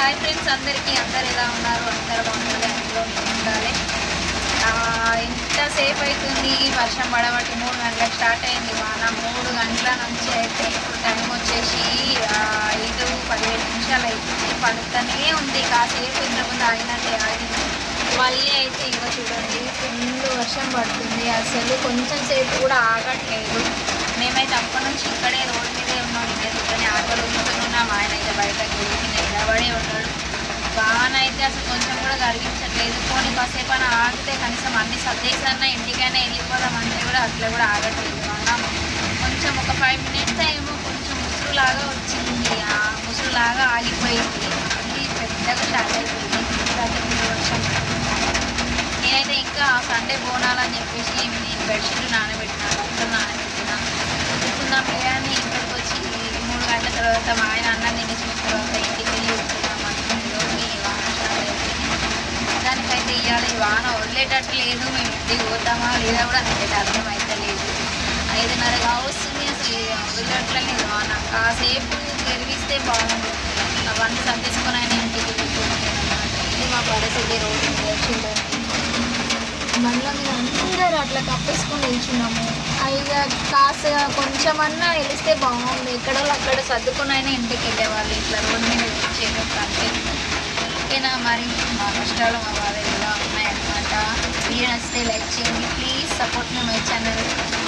Hi friends అందరికీ అందరు ఎలా ఉన్నారు? అందరు బాగుండాలి అందులో ఉండాలి. ఆ, ఎంతసేపు అవుతుంది వర్షం పడబట్టి మూడు గంటలకు స్టార్ట్ అయింది. వాన మూడు గంటల నుంచి అయితే ఇప్పుడు టైం వచ్చేసి ఐదు పదిహేను నిమిషాలు అవుతుంది. పడుతూనే ఉంది. కాసేపు ఇంతకుముందు ఆగినట్టే ఆగింది. మళ్ళీ అయితే ఇక చూడండి ఫుల్ వర్షం పడుతుంది. అసలు కొంచెం సేపు కూడా ఆగట్లేదు మేమైతే అప్పటి నుంచి ఇక్కడే రోడ్డు మీదే ఉన్నాం ఇదే చూడండి ఆటోలు ఉంటున్నాం ఆయన అయితే బయటకు వెళ్ళి నిలబడే ఉన్నాడు వాన అయితే అసలు కొంచెం కూడా కరిగించట్లేదు పోనీ కాసేపు అని ఆగితే కనీసం అన్ని సర్దేసన్నా ఇంటికైనా వెళ్ళిపోదామంటే కూడా అట్లా కూడా ఆగట్లేదు. అన్నాము కొంచెం ఒక ఫైవ్ మినిట్స్ ఏమో కొంచెం ముసురులాగా వచ్చింది. ఆ ముసురులాగా ఆగిపోయింది. అది పెద్దగా స్టార్ట్ అయిపోయింది వర్షం నేనైతే ఇంకా సండే బోనాలని చెప్పేసి నేను బెడ్షీట్లు నానబెట్టిన బట్టలు నానబెట్టినా. ఉతుకుందాం అని ఇక్కడికి వచ్చి మూడు గంటల తర్వాత మా ఆయన అన్న తినేసిన తర్వాత ఇంటికి వెళ్ళి ఉతుకుదాం అనుకున్నాడు మీ వాన స్టార్ట్ అయిపోయింది దానికైతే ఇవాళ ఈ వాన వదిలేటట్టు లేదు. మేము ఇంటికి పోతామా లేదా కూడా నాకైతే అయితే లేదు ఐదున్నర కావస్తుంది అసలు. వదిలేట్లేదు వాన. కాసేపు గెలిగిస్తే బాగుంది అవన్నీ సంతేసుకొని ఆయన ఇంటికి వెళ్ళిపోతుంది ఇది మా పరిస్థితి రోజు మీద చూడండి బండ్ల మీద అందరూ అట్లా కప్పేసుకొని నిల్చున్నాము. ఇక కాస్త కొంచెమన్నా వెలిస్తే బాగుంది ఎక్కడో అక్కడ సర్దుకుని అయినా ఇంటికి వెళ్ళేవాళ్ళు. ఇట్లా రోడ్డు మీద చేయడం કેના અમારી હોસ્ટેલમાં આવેલા મેમ હતા we are still etching please support me my channel